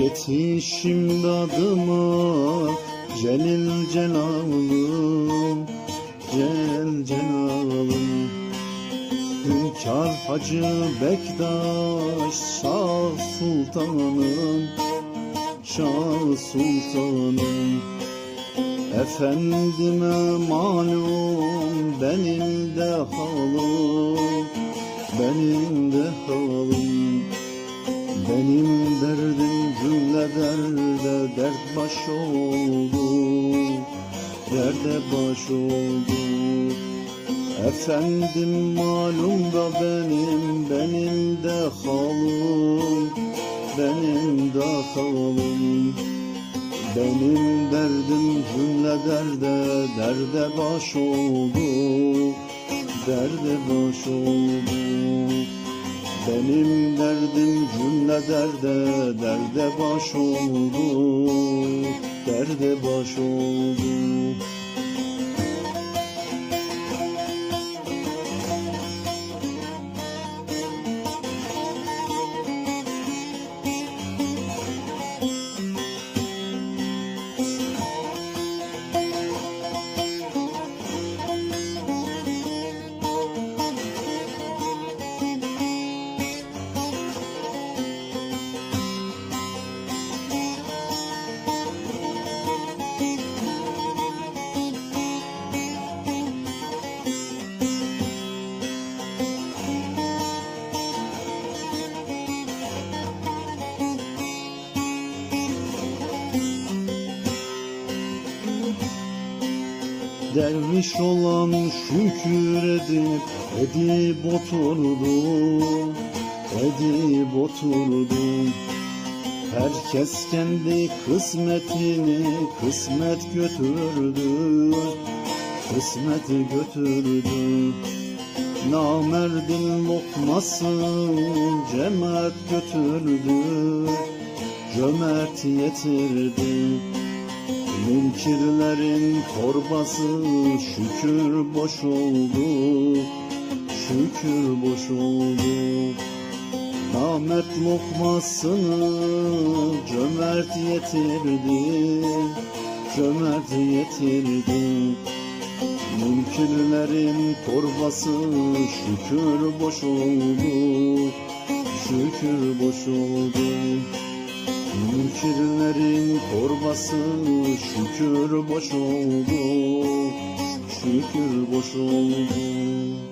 Yetişim dadıma Celil Celalım Celal Celalım. Hünkar Hacı Bektaş Şah Sultanım Şah Sultanım. Efendime malum benim de halim Benim de halim Benim derdim cümle derde dert baş oldu Derde baş oldu Efendim malum da benim benim de halim Benim de halim benim derdim cümle derde, derde baş oldu, derde baş oldu. Benim derdim cümle derde, derde baş oldu, derde baş oldu. Derviş olan şükür edip edip oturdu Edip oturdu. Herkes kendi kısmetini kısmet götürdü Kısmet götürdü. Namerdin lokması cemaat götürdü Cömert yetirdi Münkirlerin torbası şükür boş oldu Şükür boş oldu. Namert lokmasını cömert yetirdi Cömert yetirdi. Münkirlerin torbası şükür boş oldu Şükür boş oldu Münkirlerin torbası şükür boş oldu. Şükür boş oldu